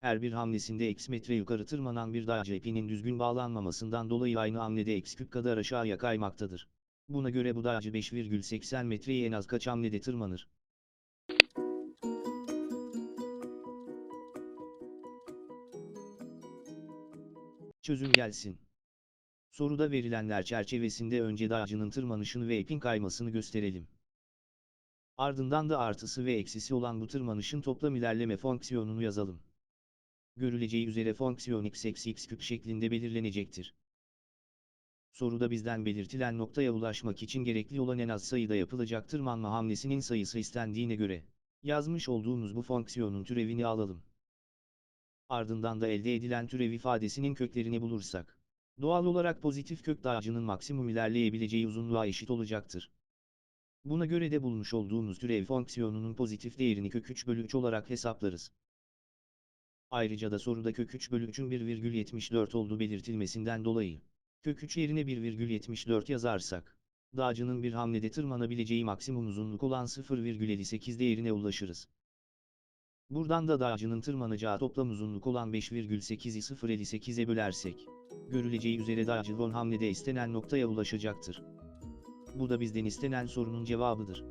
Her bir hamlesinde x metre yukarı tırmanan bir dağcı ipinin düzgün bağlanmamasından dolayı aynı hamlede x küp kadar aşağıya kaymaktadır. Buna göre bu dağcı 5,80 metreyi en az kaç hamlede tırmanır? Çözüm gelsin. Soruda verilenler çerçevesinde önce dağcının tırmanışını ve ipin kaymasını gösterelim. Ardından da artısı ve eksisi olan bu tırmanışın toplam ilerleme fonksiyonunu yazalım. Görüleceği üzere fonksiyon x küp şeklinde belirlenecektir. Soruda bizden belirtilen noktaya ulaşmak için gerekli olan en az sayıda yapılacak tırmanma hamlesinin sayısı istendiğine göre, yazmış olduğumuz bu fonksiyonun türevini alalım. Ardından da elde edilen türev ifadesinin köklerini bulursak, doğal olarak pozitif kök dağcının maksimum ilerleyebileceği uzunluğa eşit olacaktır. Buna göre de bulmuş olduğumuz türev fonksiyonunun pozitif değerini kök 3 bölü 3 olarak hesaplarız. Ayrıca da soruda kök 3 bölü 3'ün 1,74 olduğu belirtilmesinden dolayı, kök 3 yerine 1,74 yazarsak, dağcının bir hamlede tırmanabileceği maksimum uzunluk olan 0,58 değerine ulaşırız. Buradan da dağcının tırmanacağı toplam uzunluk olan 5,8'i 0,58'e bölersek, görüleceği üzere dağcı von hamlede istenen noktaya ulaşacaktır. Bu da bizden istenen sorunun cevabıdır.